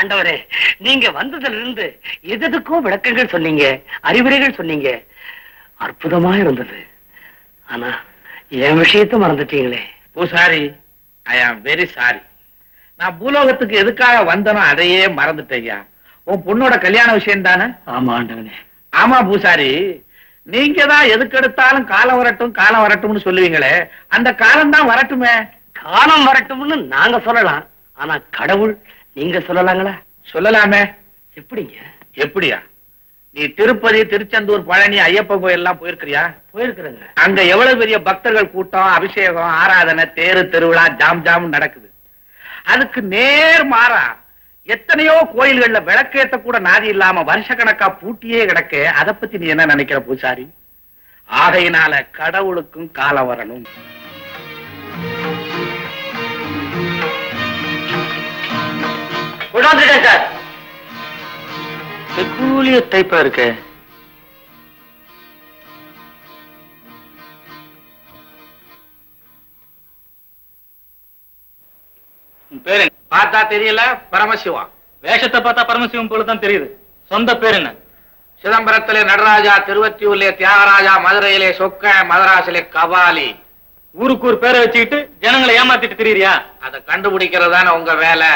ஆண்டவரே நீங்க வந்ததுல இருந்து எதுக்கும் விளக்கங்கள் சொன்னீங்க அறிவுரைகள் சொன்னீங்க. அற்புதமா இருந்தது. ஆனா என் விஷயத்த மறந்துட்டீங்களே. பூசாரி ஐ ஆம் வெரி சாரி நான் பூலோகத்துக்கு எதுக்காக வந்தனோ அதையே மறந்துட்டேயா உன் பொண்ணோட கல்யாண விஷயம் தானே? ஆமா ஆண்டவனே. ஆமா பூசாரி. நீங்க தான் எதுக்கு எடுத்தாலும் காலம் வரட்டும் காலம் வரட்டும்னு சொல்லுவீங்களே. அந்த காலம் தான் வரட்டுமே. காலம் வரட்டும்னு நாங்க சொல்லலாம். ஆனா கடவுள் நீங்க சொல்லலாங்களா? சொல்லலாமே. எப்படிங்க? எப்படியா? நீ திருப்பதி திருச்செந்தூர் பழனி ஐயப்பன் கோயில் எல்லாம் போயிருக்கிறியா? போயிருக்கிறேங்க. அங்க எவ்வளவு பெரிய பக்தர்கள் கூட்டம் அபிஷேகம் ஆராதனை தேரு திருவிழா ஜாம் ஜாம் நடக்குது. அதுக்கு நேர் மாறா எத்தனையோ கோயில்கள்ல விளக்கேத்த கூட நாதி இல்லாம வருஷக்கணக்கா பூட்டியே கிடக்கு. அத பத்தி நீ என்ன நினைக்கிற பூசாரி? ஆகையினால கடவுளுக்கும் காலம் வரணும். கொண்டாந்துட்டேன் சார். பெக்கூலியர் டைப்பா இருக்கு. உன் பேர் என்ன? பார்த்தா தெரியல பரமசிவா வேஷத்தை பார்த்தா பரமசிவம் போல தான் தெரியுது. சொந்த பேர் என்ன? சிதம்பரத்திலே நடராஜா திருவத்தியூர்லே தியாகராஜா மதுரையிலே சொக்க மதராசிலே கபாலி. ஊருக்கு ஒரு பேரை வச்சுக்கிட்டு ஜனங்களை ஏமாத்திட்டு திரியறியா? அதை கண்டுபிடிக்கிறதான உங்க வேலை.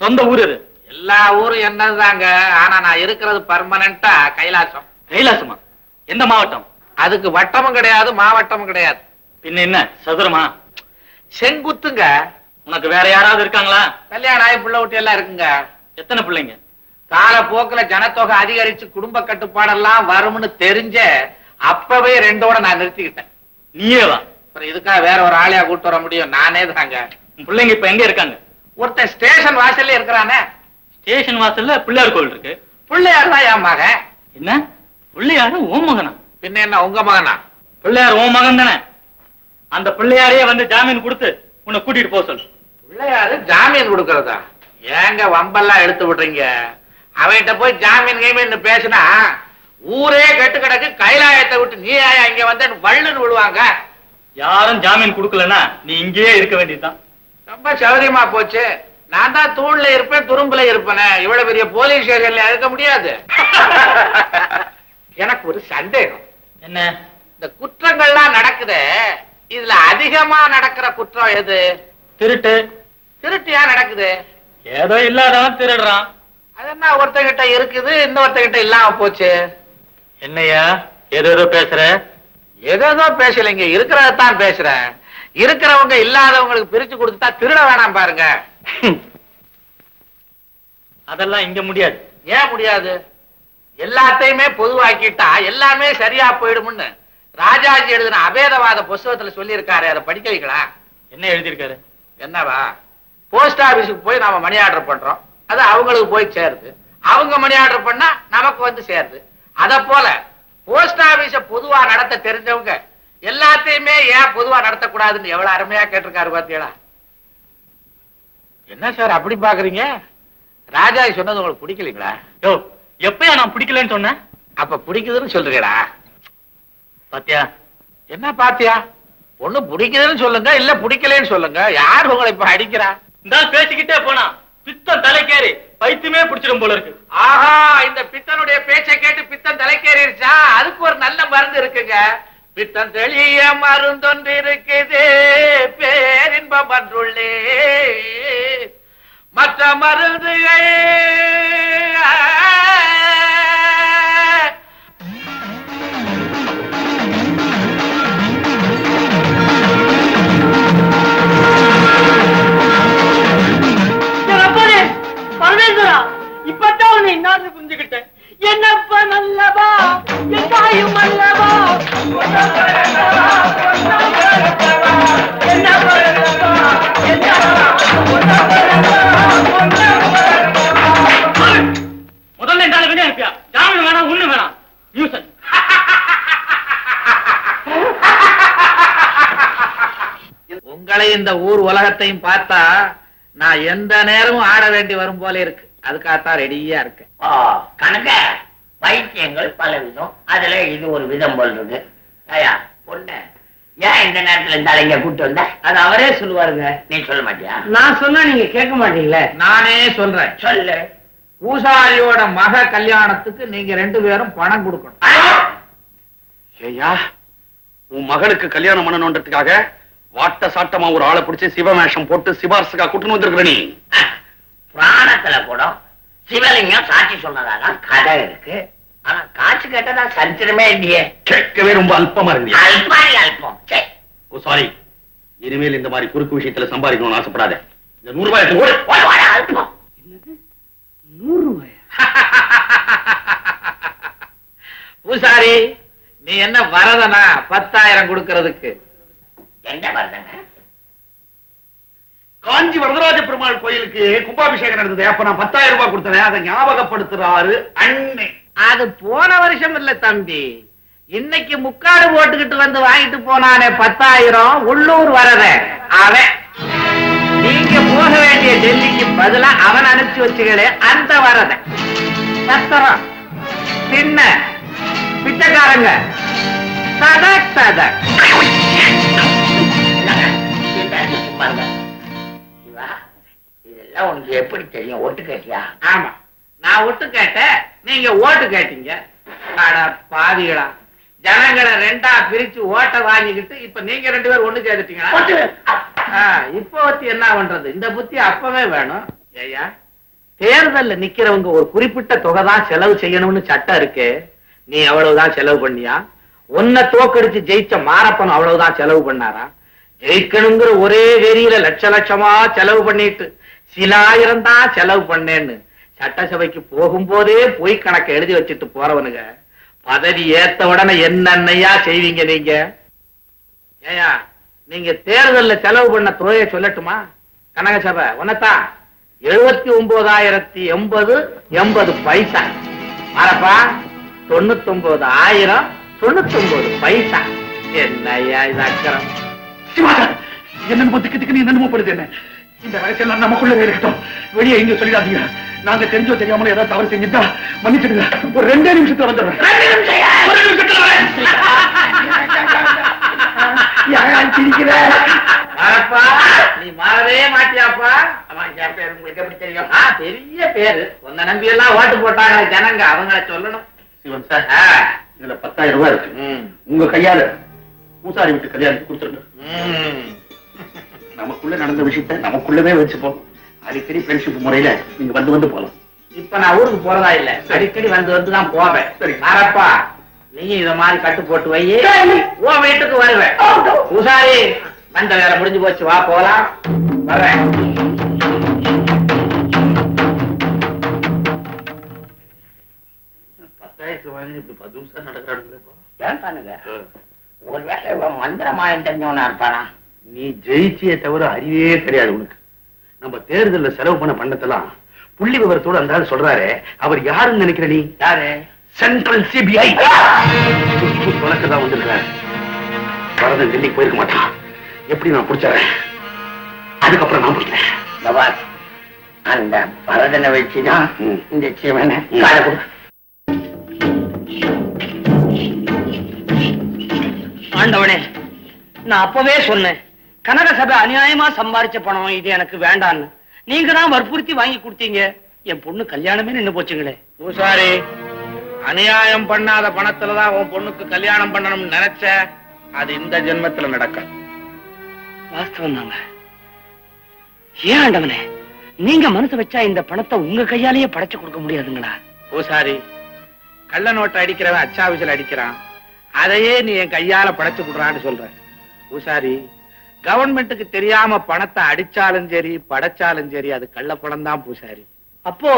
சொந்த ஊர் இது எல்லா ஊரும் என்னதாங்க ஆனா நான் இருக்கிறது பர்மனண்டா கைலாசம். கைலாசமா? எந்த மாவட்டம்? அதுக்கு வட்டமும் கிடையாது மாவட்டமும் கிடையாது. பின்ன என்ன? சதுரமா? செங்குத்துங்க. உனக்கு வேற யாராவது இருக்காங்களா? கல்யாணம் ஆகி புள்ள ஊட்டி எல்லாம் இருக்குங்க. எத்தனை பிள்ளைங்க? காலப்போக்குல ஜனத்தொகை அதிகரிச்சு குடும்ப கட்டுப்பாடெல்லாம் வரும்னு தெரிஞ்ச அப்பவே ரெண்டோட நான் நிறுத்திக்கிட்டேன். நீயே வா இதுக்காக வேற ஒரு ஆளையா கூட்டு வர முடியும்? நானே தாங்க பிள்ளைங்க இப்ப எங்க இருக்காங்க? ஒருத்தன் ஸ்டேஷன் வாசல்ல இருக்கிறானே. ஸ்டேஷன் வாசல்ல பிள்ளையார் கோவில் இருக்கு. பிள்ளையார் தான் என் மகன். என்ன? பிள்ளையாரு ஓ மகனா? பின்ன என்ன உங்க மகனா? பிள்ளையார் ஓ மகன் தானே. அந்த பிள்ளையாரையே வந்து ஜாமீன் கொடுத்து உன்னை கூட்டிட்டு போக சொல்லு. பிள்ளையாரு ஜாமீன் கொடுக்கறதா? ஏங்க வம்பெல்லாம் எடுத்து விடுறீங்க? அவன்கிட்ட போய் ஜாமீன் கீமீன் பேசினா ஊரே கெட்டு கிடக்கு கைலாயத்தை விட்டு நீ இங்க வந்து வள்ளுன்னு விடுவாங்க யாரும் ஜாமீன் கொடுக்கலன்னா நீ இங்கேயே இருக்க வேண்டியதுதான். ரொம்ப சௌரியமா போச்சு. நான் தான் தூண்ல இருப்பேன் துரும்புல இருப்பேனே. இவ்வளவு பெரிய போலீஸ் ஸ்டேஷன்ல இருக்க முடியாது. எனக்கு ஒரு சந்தேகம். என்ன? இந்த குற்றங்கள்லாம் நடக்குதே இதுல அதிகமா நடக்கிற குற்றம் எது? திருட்டு. திருட்டியா நடக்குது? ஏதோ இல்லாதவன் திருடுறான். அது என்ன ஒருத்தகிட்ட இருக்குது இன்னொருத்தகிட்ட இல்லாம போச்சு? என்னையா ஏதோ ஏதோ பேசுற? ஏதேதோ பேசலைங்க இருக்கிறதான் பேசுறேன். இருக்கிறவங்க இல்லாதவங்களுக்கு பிரிச்சு கொடுத்துட்டா திருட வேணாம் பாருங்க. அதெல்லாம் இங்க முடியாது. ஏன் முடியாது? எல்லாத்தையுமே பொதுவாக்கிட்டா எல்லாமே சரியா போயிடும்னு ராஜாஜி எழுதின அபேதவாத புஸ்தகத்துல சொல்லியிருக்காரு. அதை படிக்க வைக்கலாம் என்ன எழுதியிருக்காரு? என்னவா? போஸ்ட் ஆபீஸுக்கு போய் நாம மணி ஆர்டர் பண்றோம். அது அவங்களுக்கு போய் சேருது. அவங்க மணி ஆர்டர் பண்ணா நமக்கு வந்து சேருது. அத போல போஸ்ட் ஆபீஸ பொதுவா நடத்த தெரிஞ்சவங்க எல்லாத்தையுமே ஏன் பொதுவா நடத்தக்கூடாதுன்னு எவ்வளவு அருமையா கேட்டிருக்காரு பாத்தீங்களா என்ன சார் அப்படி பாக்குறீங்க? ராஜாஜி சொன்னது உங்களுக்கு பிடிக்கலீங்களா? யோ எப்பயா நான் பிடிக்கலன்னு சொன்னேன்? அப்ப பிடிக்குதுன்னு சொல்றீங்களா பாத்தியா? என்ன பாத்தியா? ஒண்ணு பிடிக்குதுன்னு சொல்லுங்க இல்ல பிடிக்கலன்னு சொல்லுங்க. யார் உங்களை இப்ப அடிக்கிறா? இந்த பேசிக்கிட்டே போனா. பித்தம் தலைக்கேறி பைத்தியமே பிடிச்சிடும் போல இருக்கு. ஆஹா இந்த பித்தனுடைய பேச்சை கேட்டு பித்தன் தலைக்கேறிடுச்சா அதுக்கு ஒரு நல்ல மருந்து இருக்குங்க. பித்தன் தெளிய மருந்தொன்று இருக்குது பேரின்பம் அன்றுள்ளே. மற்ற மருந்துகள். இந்த ஊர் உலகத்தையும் பார்த்தா நான் எந்த நேரமும் ஆட வேண்டி வரும் போல இருக்கு. அதுக்காகத்தான் ரெடியா இருக்கேன். கணக்க வைத்தியங்கள் பல விதம் அதுல இது ஒரு விதம் போல் இருக்கு. ஐயா பொண்ணு ஏன் இந்த நேரத்துல இருந்தாலும் இங்க கூட்டு வந்த? அது அவரே சொல்லுவாருங்க. நீ சொல்ல மாட்டியா? நான் சொன்னா நீங்க கேட்க மாட்டீங்களே? நானே சொல்றேன். சொல்லு. பூசாரியோட மக கல்யாணத்துக்கு நீங்க ரெண்டு பேரும் பணம் கொடுக்கணும். ஏய்யா உன் மகளுக்கு கல்யாணம் பண்ணணுன்றதுக்காக வாட்ட சாட்டமா ஒரு ஆளை பிடிச்சி சிவவேஷம் போட்டு சிபாரிசுக்கா கூட்டுன்னு வந்திருக்கிற நீ? புராணத்துல கூட சிவலிங்கம் சாட்சி சொன்னதாக கதை இருக்கு. ஆனா காசு கேட்டதா சரித்திரமே இல்லையே. கேட்கவே ரொம்ப அல்பமா இருந்தியா அல்பாரி அல்பம். சே ஓ சாரி இனிமேல் இந்த மாதிரி குறுக்கு விஷயத்துல சம்பாதிக்கணும்னு ஆசைப்படாத. இந்த நூறு ரூபாய் எடுத்து ஓடு. ஒரு வாரம் அல்பம். நூறு ரூபாயா பூசாரி நீ என்ன வரதனா பத்தாயிரம் கொடுக்கறதுக்கு? எங்க வருதுங்க காஞ்சி வரதராஜ பெருமாள் கோயிலுக்கு கும்பாபிஷேகம் நடந்தது. அப்ப நான் பத்தாயிரம் ரூபாய் கொடுத்தேன். அதை ஞாபகப்படுத்துறாரு அண்ணே. அது போன வருஷம் இல்ல தம்பி. இன்னைக்கு முக்காடு போட்டுக்கிட்டு வந்து வாங்கிட்டு போனானே பத்தாயிரம். உள்ளூர் வரத. அவன். நீங்க போக வேண்டிய டெல்லிக்கு பதிலா அவன் அனுப்பிச்சு வச்சுகளே அந்த வரத. சத்திரம். பின்ன பிச்சைக்காரங்க. சதக் சதக். இதெல்லாம் உனக்கு எப்படி தெரியும்? ஒட்டு கேட்டியா? ஆமா. நான் ஒட்டு கேட்டேன் நீங்க ஓட்டு கேட்டீங்க. பாவிகளா. ஜனங்களை ரெண்டா பிரிச்சு ஓட்ட வாங்கிக்கிட்டு இப்ப நீங்க ரெண்டு பேரும் ஒண்ணு சேர்த்துட்டீங்களா இப்ப வச்சு என்ன பண்றது? இந்த புத்தி அப்பவே வேணும். ஐயா தேர்தல்ல நிக்கிறவங்க ஒரு குறிப்பிட்ட தொகை தான் செலவு செய்யணும்னு சட்டம் இருக்கு. நீ அவ்வளவுதான் செலவு பண்ணியா? உன்னை தோக்கடிச்சு ஜெயிச்ச மாரப்பன் அவ்வளவுதான் செலவு பண்ணாரா? ஜெயிக்கணுங்கிற ஒரே வெறியில லட்ச லட்சமா செலவு பண்ணிட்டு சிலாயிரம் தான் செலவு பண்ணேன்னு. சட்டசபைக்கு போகும்போதே போய் கணக்கு எழுதி வச்சுட்டு போறவனுங்க. பதவி ஏத்த உடனே என்னென்னையா செய்வீங்க நீங்க? ஏயா நீங்க தேர்தல்ல செலவு பண்ண தொகையை சொல்லட்டுமா? கனகசபை உன்னத்தான் எழுபத்தி ஒன்பதாயிரத்தி எண்பது எண்பது பைசா. மாறப்பா தொண்ணூத்தி ஒன்பது ஆயிரம் தொண்ணூத்தி ஒன்பது பைசா. என்னையா இது அக்கறம்? சிவாஜா என்னென்னமோ திக்கு திக்கு நீ என்னென்னமோ படுது என்ன? இந்த ரகசியம் நமக்குள்ளவே இருக்கட்டும். வெளியே இங்க சொல்லிடாதீங்க. நாங்க தெரிஞ்சோ தெரியாமல ஏதாவது தவறு செஞ்சுட்டா மன்னிச்சிடுங்க. ஒரு ரெண்டே நிமிஷத்துல வந்துடுறேன். ஒரு நிமிஷத்துல நீ மாறவே மாட்டியாப்பா. பேர் உங்களுக்கு எப்படி தெரியும்? பெரிய பேரு. உன்னை நம்பி எல்லாம் ஓட்டு போட்டாங்க ஜனங்க அவங்கள சொல்லணும். சிவன் சார் இதுல பத்தாயிரம் ரூபாய் இருக்கு. உங்க கையால பூசாரி விட்டு கல்யாணத்துக்கு கொடுத்துருங்க. நமக்குள்ள நடந்த விஷயத்த நமக்குள்ளவே வச்சுப்போம். அடிக்கடி ஃப்ரெண்ட்ஷிப் முறையில நீங்க வந்து வந்து போலாம் இப்ப நான் ஊருக்கு போறதா இல்ல. அடிக்கடி வந்து வந்து தான் போவேன். சரி. மாறப்பா நீ இத மாதிரி கட்டு போட்டு வை. உன் வீட்டுக்கு வருவேன். பூசாரி வந்த வேலை முடிஞ்சு போச்சு வா போலாம். வர்றேன் பத்தாயிரத்து வாங்கி இப்படி பத்து நிமிஷம் பண்ணுங்க ஒருவேளை மந்திரமாயம் தெரிஞ்சவனா இருப்பானா? நீ ஜெயிச்சியே தவிர அறிவே கிடையாது உனக்கு. நம்ம தேர்தல்ல செலவு பண்ண பண்ணத்தெல்லாம் புள்ளி விவரத்தோட அந்த ஆள் சொல்றாரு அவர் யாருன்னு நினைக்கிற நீ? யாரு? Central CBI. உனக்கு தான் வந்திருக்காரு வரதன் டெல்லிக்கு போயிருக்க மாட்டான். எப்படி நான் பிடிச்சறேன் அதுக்கப்புறம் நான் பிடிக்கிறேன் அந்த பரதனை வச்சுதான். இந்த சிவனை. ஆண்டவனே நான் அப்பவே சொன்னேன். கனக சபை அநியாயமா சம்பாரிச்ச பணம் இது எனக்கு வேண்டான்னு. நீங்க தான் வற்புறுத்தி வாங்கி கொடுத்தீங்க. என் பொண்ணு கல்யாணமே நின்னு போச்சுங்களே. பூசாரி அநியாயம் பண்ணாத பணத்துலதான் உன் பொண்ணுக்கு கல்யாணம் பண்ணணும்னு நினைச்ச அது இந்த ஜென்மத்துல நடக்கும் வாஸ்தவம் தாங்க. ஏன் ஆண்டவனே நீங்க மனசு வச்சா இந்த பணத்தை உங்க கையாலேயே படைச்சு கொடுக்க முடியாதுங்களா? பூசாரி கள்ள நோட்டை அடிக்கிறவன் அச்சாவிசில் அடிக்கிறான். அதையே நீ என் கையால படைச்சு கொடுறான்னு சொல்ற. பூசாரி கவர்மெண்ட்டுக்கு தெரியாம பணத்தை அடிச்சாலும் சரி படைச்சாலும் சரி அது கள்ள பணம் தான் பூசாரி. அப்போ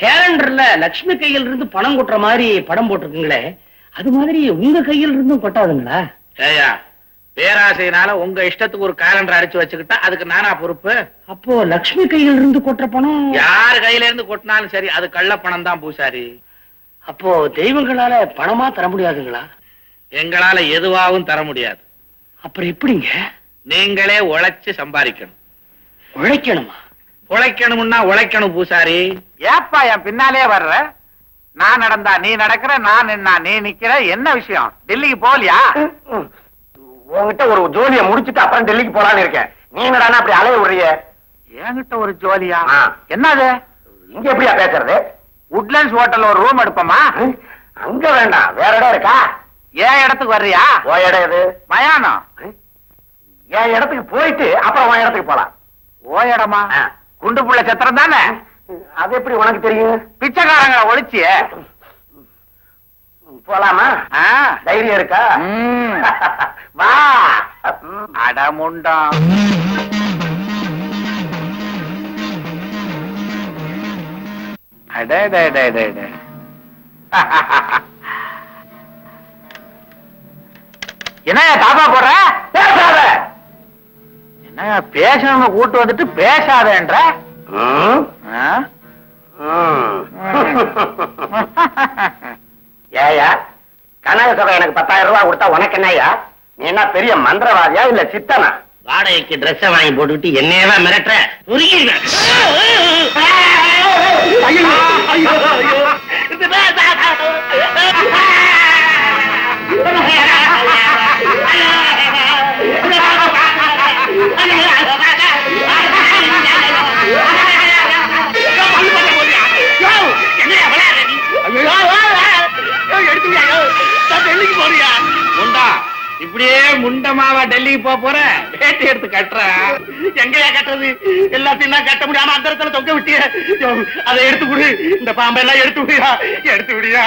கேலண்டர்ல லட்சுமி கையில் இருந்து பணம் கொட்டுற மாதிரி படம் போட்டிருக்குங்களே அது மாதிரி உங்க கையில் இருந்தும் கொட்டாதுங்களா? ஏயா பேராசையினால உங்க இஷ்டத்துக்கு ஒரு காலண்டர் அடிச்சு வச்சுக்கிட்டா அதுக்கு நானா பொறுப்பு? அப்போ லட்சுமி கையில் இருந்து கொட்டுற பணம்? யார் கையில இருந்து கொட்டினாலும் சரி அது கள்ள பணம் தான் பூசாரி. அப்போ தெய்வங்களால பணமா தர முடியாதுங்களா? எங்களால எதுவாகவும் தர முடியாது. அப்புறம் எப்படிங்க? நீங்களே உழைச்சு சம்பாதிக்கணும். உழைக்கணுமா? உழைக்கணும்னா உழைக்கணும் பூசாரி. ஏப்பா என் பின்னாலே வர்ற? நான் நடந்தா நீ நடக்கிற நான் நின்னா நீ நிக்கிற என்ன விஷயம்? டெல்லிக்கு போகலையா? உன்கிட்ட ஒரு ஜோலிய முடிச்சிட்டு அப்புறம் டெல்லிக்கு போலான்னு இருக்கேன். நீ என்னடா அப்படி அலைய விடுறிய என்கிட்ட ஒரு ஜோலியா? என்னது? இங்க எப்படியா பேசுறது? உட்லண்ட்ஸ் ஹோட்டல்ல ஒரு ரூம் எடுப்போமா? அங்க வேண்டாம். வேற இடம் இருக்கா? ஏன் இடத்துக்கு வர்றியா? ஓ இடம் எது? மயானம். என் இடத்துக்கு போயிட்டு அப்புறம் உன் இடத்துக்கு போலாம். ஓ இடமா? குண்டு புள்ள சத்திரம் தானே? அது எப்படி உனக்கு தெரியும்? பிச்சைக்காரங்களை ஒழிச்சிய? போலாமா? தைரியம் இருக்கா? வா. அடமுண்டா அடே என்னையா தாப்பா போடுற? என்னையா பேசணும் கூட்டு வந்துட்டு பேசாதேன்ற? ஆ? ஏயா கனக சபை எனக்கு பத்தாயிரம் ரூபாய் கொடுத்தா உனக்கு என்னய்யா? நீ என்ன பெரிய மந்திரவாதியா இல்ல சித்தனா? வாடகைக்கு ட்ரெஸ் வாங்கி போட்டுக்கிட்டு என்னையவா மிரட்டுற? உருகிடுவேன். டெல்லிக்கு போக போற? வேட்டி எடுத்து கட்டுற. எங்கயா கட்டுறது? எல்லாத்தையும் நான் கட்ட முடியாம. அந்த இடத்துல தொங்க விட்டிய. அதை எடுத்து விடு இந்த பாம்பெல்லாம் எடுத்து விடியா எடுத்து விடியா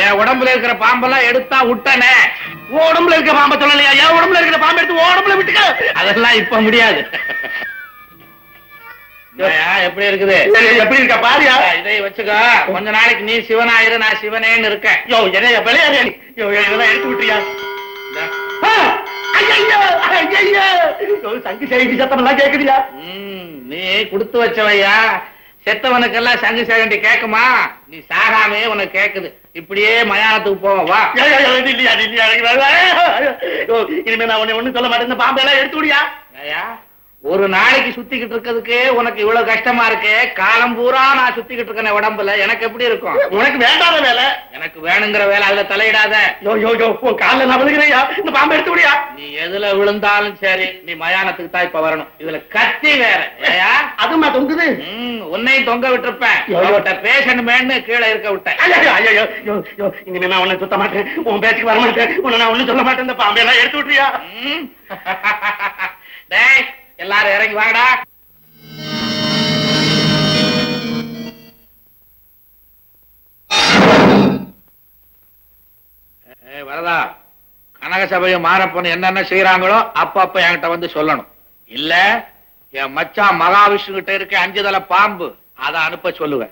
என் உடம்புல இருக்கிற பாம்பெல்லாம் எடுத்தா விட்டனே உடம்புல இருக்க பாம்பை சொல்லலையா? என் உடம்புல இருக்கிற பாம்பை எடுத்து உடம்புல விட்டுக்க. அதெல்லாம் இப்ப முடியாது. எப்படி இருக்குது? எப்படி இருக்க? பாரியா. இதை வச்சுக்கோ. கொஞ்ச நாளைக்கு நீ சிவனாயிரு நான் சிவனேன்னு இருக்கேன். யோ என்ன விளையாடு இதெல்லாம் எடுத்து விட்டுறியா? சங்கு செய்தி சத்தம் எல்லாம் கேக்குதியா நீ கொடுத்து வச்சவையா? செத்தவனுக்கெல்லாம் சங்கு சேகண்டி கேக்குமா? நீ சாகாமே உனக்கு கேக்குது. இப்படியே மயானத்துக்கு போவோம் வா. இல்லையா, இல்லையா, இனிமே நான் உன்னை ஒண்ணும் சொல்ல மாட்டேன். இந்த பாம்பை எல்லாம் எடுத்து விடியா? ஒரு நாளைக்கு சுத்திக்கிட்டு இருக்கிறதுக்கு உனக்கு இவ்வளவு கஷ்டமா இருக்கு? காலம் பூரா நான் சுத்திக்கிட்டு இருக்கேன் உடம்புல. எனக்கு எப்படி இருக்கும்? உனக்கு வேண்டாத வேலை. எனக்கு வேணுங்கிற வேலை அதுல தலையிடாத. யோ யோ யோ உன் காலில் நான் விழுகிறேயா? இந்த பாம்பை எடுத்து விடியா? நீ எதுல விழுந்தாலும் சரி நீ மயானத்துக்கு தான் இப்ப வரணும். இதுல கத்தி வேற. ஏயா? அதுமா தொங்குது? உன்னையும் தொங்க விட்டுருப்பேன். அவட்ட பேசணுமேன்னு கீழே இருக்க விட்டேன். ஐயோ, யோ, யோ, இனிமே நான் உன்னை சுத்த மாட்டேன். உன் பேச்சுக்கு வர மாட்டேன். உன்னை நான் ஒண்ணும் சொல்ல மாட்டேன். இந்த பாம்பை எல்லாம் எடுத்து விட்டுறியா. டேய் எல்லாரும் இறங்கி வாடா ஏய், வரதா கனக சபையும் மாரப்பன் என்னென்ன செய்யறாங்களோ அப்பப்ப என்கிட்ட வந்து சொல்லணும். இல்ல என் மச்சான் மகாவிஷ்ணு கிட்ட இருக்க அஞ்சு தலை பாம்பு அதை அனுப்ப சொல்லுவேன்.